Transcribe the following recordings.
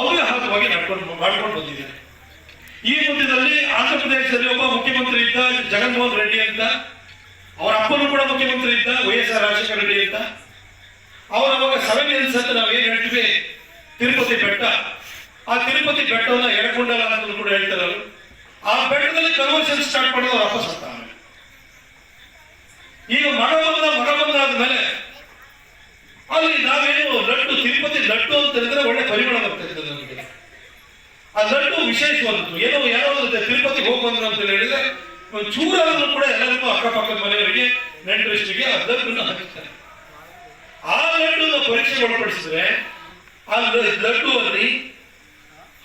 ಅವ್ಯಾಹತವಾಗಿ ನಡ್ಕೊಂಡು ಮಾಡ್ಕೊಂಡು ಬಂದಿದ್ದಾರೆ ಈ ಮಧ್ಯದಲ್ಲಿ ಆಂಧ್ರ ಪ್ರದೇಶದಲ್ಲಿ ಒಬ್ಬ ಮುಖ್ಯಮಂತ್ರಿ ಇದ್ದ ಜಗನ್ಮೋಹನ್ ರೆಡ್ಡಿ ಅಂತ, ಅವರ ಅಪ್ಪನು ಕೂಡ ಮುಖ್ಯಮಂತ್ರಿ ಇದ್ದ ವೈ ಎಸ್ ರಾಜಶೇಖರ ರೆಡ್ಡಿ ಅಂತ. ಅವರ ಅವಾಗ ಸಭೆ ಹಿಲ್ಸ್ ಅಂತ ನಾವು ಏನ್ ಹೇಳ್ತೀವಿ? ತಿರುಪತಿ ಬೆಟ್ಟ. ಆ ತಿರುಪತಿ ಬೆಟ್ಟವನ್ನು ಎಡಕೊಂಡಲ ಅಂತ ಕೂಡ ಹೇಳ್ತಾರೆ ಅವರು. ಆ ಬೆಟ್ಟದಲ್ಲಿ ಕನ್ವರ್ಷನ್ ಸ್ಟಾರ್ಟ್ ಮಾಡೋದು ವಾಪಸ್ ಅಪ್ಪ ಸತ್ತ ಆಮೇಲೆ. ಈಗ ಮಗ ಬಂದ ಮಗ ಬಂದ ಆದ್ಮೇಲೆ ಅಲ್ಲಿ ನಾವೇನು ಲಡ್ಡು ತಿರುಪತಿ ಲಡ್ಡು ಹೇಳಿದ್ರೆ ಒಳ್ಳೆ ಪರಿಮಳ ಬರ್ತಾ ಇರ್ತದೆ ನಮಗೆ. ಆ ಲಡ್ಡು ವಿಶೇಷವಾದದ್ದು ಏನೋ ಯಾರೋ ಒಂದು ತಿರುಪತಿ ಹೋಗ್ಬಂದ್ರು ಅಂತ ಹೇಳಿದ್ರೆ, ಒಂದು ಚೂರಾದ್ರೂ ಕೂಡ ಎಲ್ಲರಿಗೂ ಅಕ್ಕಪಕ್ಕದ ಮನೆಯವರಿಗೆ ನೆಂಟರಿಷ್ಟಿಗೆ ಆ ಲಡ್ಡನ್ನು ಹಾಕ್ತಾರೆ ಆ ಲಡ್ಡುನ ಪರೀಕ್ಷೆ ಒಳಪಡಿಸಿದ್ರೆ, ಆ ಲಡ್ಡುವಲ್ಲಿ ಲಡ್ಡು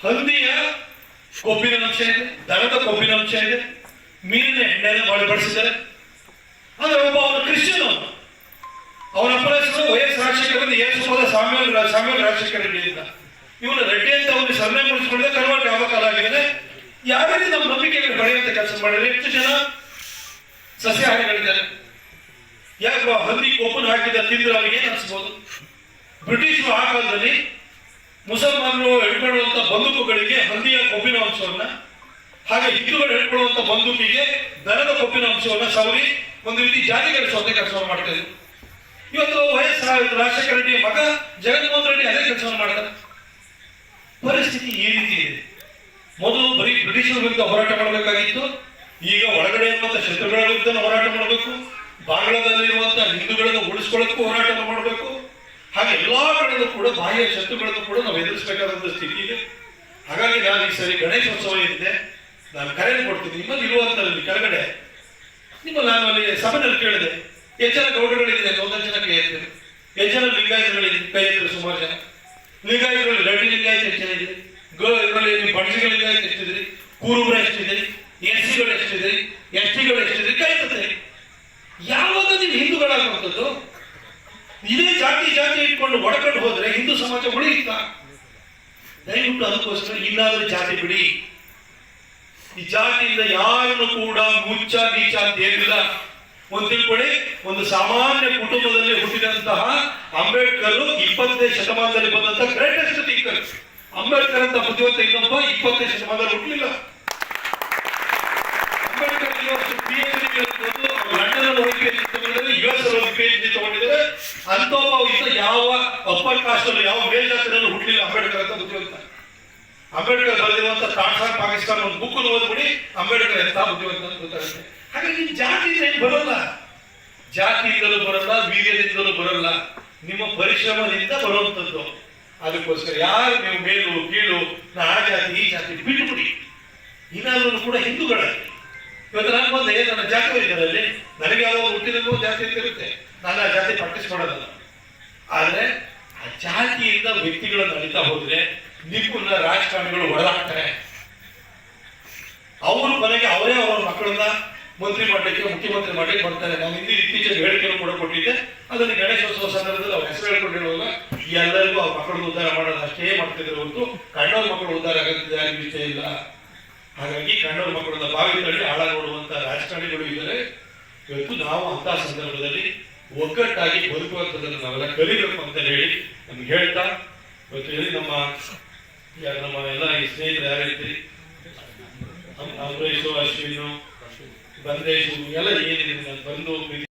ಹಂದಿಯ ಕೊಬ್ಬಿನ ಅಂಶ ಇದೆ, ದನದ ಕೊಬ್ಬಿನ ಅಂಶ ಇದೆ, ಮೀನಿನ ಎಣ್ಣೆನ ಒಳಪಡಿಸಿದ್ದಾರೆ. ಅಂದ್ರೆ ಒಬ್ಬ ಅವನು ಕ್ರಿಶ್ಚಿಯನ್ ಅವನು ಅವನ ಅಪ್ಪನ ಹೆಸರು ವೈಎಸ್ ರಾಜಶೇಖರ ಯೇಸುಪದ ಸಾಮ್ಯಾಲ್ ಸಾಮ್ಯಲ್ ರಾಜಶೇಖರ ರೆಡ್ಡಿ ಅಂತ ಇವನು ರೆಡ್ಡಿ ಅಂತ ಅವನು ಸರ್ವೆ ಮುಡಿಸ್ಕೊಂಡಿದೆ ಕನ್ವರ್ಟ್ ಯಾವ ಕಾಲ ಆಗಿದೆ? ರೀತಿ ನಮ್ಮ ನಂಬಿಕೆಗೆ ಪಡೆಯುವಂತ ಕೆಲಸ ಮಾಡಿದ್ರೆ ಎಷ್ಟು ಜನ ಸಸ್ಯಾಹಾರಿಗಳಿದ್ದಾರೆ? ಯಾಕೆ ಹಂದಿ ಕೋಪನ್ ಹಾಕಿದ ತಿಂದ್ರೆ ಅವ್ರಿಗೆ ಏನು ಅನ್ಸ್ಬೋದು? ಬ್ರಿಟಿಷರು ಆ ಕಾಲದಲ್ಲಿ ಮುಸಲ್ಮಾನರು ಹಿಡ್ಕೊಳ್ಳುವಂತ ಬಂದೂಕುಗಳಿಗೆ ಹಂದಿಯ ಕೊಬ್ಬಿನ ಅಂಶವನ್ನ, ಹಾಗೆ ಹಿಂದೂಗಳು ಹಿಡ್ಕೊಳ್ಳುವಂತ ಬಂದೂಕಿಗೆ ದನದ ಕೊಬ್ಬಿನ ಅಂಶವನ್ನ ಸವರಿ ಒಂದು ರೀತಿ ಜಾತಿಗಳಿಸುವಂತ ಕೆಲಸವನ್ನು ಮಾಡ್ತಾ ಇದ್ರು. ಇವತ್ತು ವೈಎಸ್ ರಾಜಶೇಖರ ರೆಡ್ಡಿ ಮಗ ಜಗನ್ಮೋಹನ್ ರೆಡ್ಡಿ ಅದೇ ಕೆಲಸವನ್ನು ಮಾಡಿದ ಪರಿಸ್ಥಿತಿ ಈ ರೀತಿ ಇದೆ. ಮೊದಲು ಬರೀ ಬ್ರಿಟಿಷರ ವಿರುದ್ಧ ಹೋರಾಟ ಮಾಡಬೇಕಾಗಿತ್ತು. ಈಗ ಒಳಗಡೆ ಇರುವಂತಹ ಶತ್ರುಗಳ ವಿರುದ್ಧ ಹೋರಾಟ ಮಾಡಬೇಕು. ಬಾಂಗ್ಲಾದಲ್ಲಿರುವಂತಹ ಹಿಂದೂಗಳನ್ನು ಉಳಿಸ್ಕೊಳ್ಳೋದಕ್ಕೂ ಹೋರಾಟ ಮಾಡಬೇಕು. ಹಾಗೆ ಎಲ್ಲಾ ಕಡೆಯಲ್ಲೂ ಕೂಡ ಬಾಹ್ಯ ಶತ್ರುಗಳನ್ನು ಕೂಡ ನಾವು ಎದುರಿಸಬೇಕಾದಂತಹ ಸ್ಥಿತಿ ಇದೆ. ಹಾಗಾಗಿ ನಾನು ಈ ಸರಿ ಗಣೇಶೋತ್ಸವ ಏನಿದೆ, ನಾನು ಕರೆ ಕೊಡ್ತೀನಿ. ನಿಮ್ಮಲ್ಲಿ ಇರುವಂತರಲ್ಲಿ ಕೆಳಗಡೆ ನಿಮ್ಮ ನಾನು ಅಲ್ಲಿ ಸಭೆಯಲ್ಲಿ ಕೇಳಿದೆ. ಎಷ್ಟು ಜನ ಗೌಡಗಳಿದೆ ಒಂದೊಂದು ಜನ ಕೈ ಎತ್ತಿದ್ರು ಎಷ್ಟು ಜನ ಕೈ ಸುಮಾರು ಜನ. ಲಿಂಗಾಯತಗಳು ರೆಡ್ಡಿ ಲಿಂಗಾಯತ ಎಷ್ಟು ಜನ ಇದೆ ಇದರಲ್ಲಿ ಬಣಜಿಗಳ ಲಿಂಗಾಯತ ಎಷ್ಟಿದ್ರಿ ಕೂರುಬ್ರ ಎಷ್ಟಿದ್ರಿ ಎಸ್ ಸಿಗಳು ಎಷ್ಟಿದ್ರಿ ಎಸ್ ಟಿಗಳು ಎಷ್ಟಿದ್ರಿ ಕೈ ಎತ್ತದೆ ಯಾವಾಗ ನೀವು ಹಿಂದೂಗಳಾಗುವಂಥದ್ದು, ಇದೇ ಜಾತಿ ಜಾತಿ ಇಟ್ಕೊಂಡು ಒಡಕೊಂಡು ಹೋದ್ರೆ ಹಿಂದೂ ಸಮಾಜ ಉಳಿಯುತ್ತಾ? ದಯವಿಟ್ಟು ಅದಕ್ಕೋಸ್ಕರ ಇನ್ನಾದ್ರೂ ಜಾತಿ ಬಿಡಿ. ಈ ಜಾತಿಯಿಂದ ಯಾರನ್ನು ಕೂಡ ಮುಚ್ಚ ನೀಚ ಅಂತ ಒಂದು ತಿಳ್ಕೊಳ್ಳಿ, ಒಂದು ಸಾಮಾನ್ಯ ಕುಟುಂಬದಲ್ಲಿ ಹುಟ್ಟಿದಂತಹ ಅಂಬೇಡ್ಕರ್ ಇಪ್ಪತ್ತನೇ ಶತಮಾನದಲ್ಲಿ ಬಂದಂತಹ ಗ್ರೇಟೆಸ್ಟ್ ಥಿಂಕರ್ ಅಂಬೇಡ್ಕರ್ ಅಂತ ಬುದ್ಧಿವಂತ ಇನ್ನೊಬ್ಬ ಇಪ್ಪತ್ತನೇ ಶತಮಾನದಲ್ಲಿ ಹುಟ್ಟಲಿಲ್ಲ Ambedkar P H D London ಹೋಗಿ ಯು ಎಸ್ ಪಿ ಯಾವ ಅಪ್ಪರ್ ಕಾಸ್ಟ್ ಅಲ್ಲಿ, ಯಾವ ಮೇಲ್ಜಾತಿನಲ್ಲಿ ಹುಟ್ಟಲಿಲ್ಲ ಅಂಬೇಡ್ಕರ್ ಅಂತ ಬುದ್ಧಿವಂತ. ಅಂಬೇಡ್ಕರ್ ಬರೆದಿರುವಂತಹ ಪಾಕಿಸ್ತಾನ ಒಂದು ಬುಕ್ ಓದ್ಬಿಡಿ, ಅಂಬೇಡ್ಕರ್ ಎಂತ ಬುದ್ಧಿವಂತ ಗೊತ್ತಾಗುತ್ತೆ. ಹಾಗಾಗಿ ನಿಮ್ ಜಾತಿಯಿಂದ ಏನು ಬರೋಲ್ಲ. ಜಾತಿಯಿಂದಲೂ ಬರಲ್ಲ, ವೀರ್ಯದಿಂದಲೂ ಬರಲ್ಲ. ನಿಮ್ಮ ಪರಿಶ್ರಮದಿಂದ ಬರುವಂತದ್ದು ಅದಕ್ಕೋಸ್ಕರ ಯಾರು ನೀವು ಮೇಲು, ಕೀಳು ನಾ ಆ ಜಾತಿ, ಈ ಜಾತಿ ಬಿಟ್ಟುಬಿಡಿ ಇನ್ನಾದ್ರೂ ಕೂಡ ಹಿಂದೂಗಳಲ್ಲಿ ಇವತ್ತು ನಾನು ಬಂದೆ, ನನ್ನ ಜಾತಿ ಇದರಲ್ಲಿ. ನನಗೆ ಯಾವ ಹುಟ್ಟಿದಂಗೂ ಜಾತಿ ಇರುತ್ತೆ. ನಾನು ಆ ಜಾತಿ ಪ್ರಾಕ್ಟೀಸ್ ಮಾಡೋದಲ್ಲ. ಆದರೆ ಆ ಜಾತಿಯಿಂದ ವ್ಯಕ್ತಿಗಳನ್ನು ಅಳಿತಾ ಹೋದ್ರೆ ನಿಮ್ಮನ್ನ ರಾಜಕಾರಣಿಗಳು ಹೊಡೆದಾಕ್ತಾರೆ ಅವರು ಕೊನೆಗೆ ಅವರೇ ಅವರ ಮಕ್ಕಳನ್ನ ಮಂತ್ರಿ ಮಾಡಲಿಕ್ಕೆ, ಮುಖ್ಯಮಂತ್ರಿ ಮಾಡಲಿಕ್ಕೆ ಬರ್ತಾರೆ. ನಾವು ಹಿಂದೆ ಇತ್ತೀಚೆಗೆ ಹೇಳಿಕೆಯನ್ನು ಕೂಡ ಕೊಟ್ಟಿದ್ದೆ. ಅದನ್ನು ಗಣೇಶೋತ್ಸವ ಸಂದರ್ಭದಲ್ಲಿ ಅವ್ರು ಹೆಸರು ಹೇಳ್ಕೊಂಡಿರುವಾಗ ಎಲ್ಲರಿಗೂ ಅವ್ರ ಮಕ್ಕಳು ಉದ್ಧಾರ ಮಾಡೋದು ಅಷ್ಟೇ ಮಾಡ್ತಿದ್ರು ಹೊರತು ಕಣ್ಣವ್ರ ಮಕ್ಕಳು ಉದ್ಧಾರ ಆಗುತ್ತೆ ಯಾರಿಗೂ ಇಷ್ಟ ಇಲ್ಲ. ಹಾಗಾಗಿ ಕಣ್ಣವ್ರ ಮಕ್ಕಳನ್ನ ಬಾವಿ ತಳ್ಳಿ ಹಾಳ ನೋಡುವಂತ ರಾಜಕಾರಣಿಗಳು ಇದ್ದಾರೆ. ಇವತ್ತು ನಾವು ಅಂತ ಸಂದರ್ಭದಲ್ಲಿ ಒಗ್ಗಟ್ಟಾಗಿ ಬದುಕುವಂಥದ್ದನ್ನು ನಾವೆಲ್ಲ ಕಲಿಬೇಕು ಅಂತ ಹೇಳಿ ನಮ್ಗೆ ಹೇಳ್ತಾ, ಇವತ್ತು ಹೇಳಿ ನಮ್ಮ ನಮ್ಮ ಎಲ್ಲ ಈ ಸ್ನೇಹಿತರು ಯಾರಿದ್ದೀರಿ ಅಂಬರೀಶು ಅಶ್ವಿನು ಬಂದೇಶು ಎಲ್ಲ ಏನಿದೆ ನಾನು ಬಂದು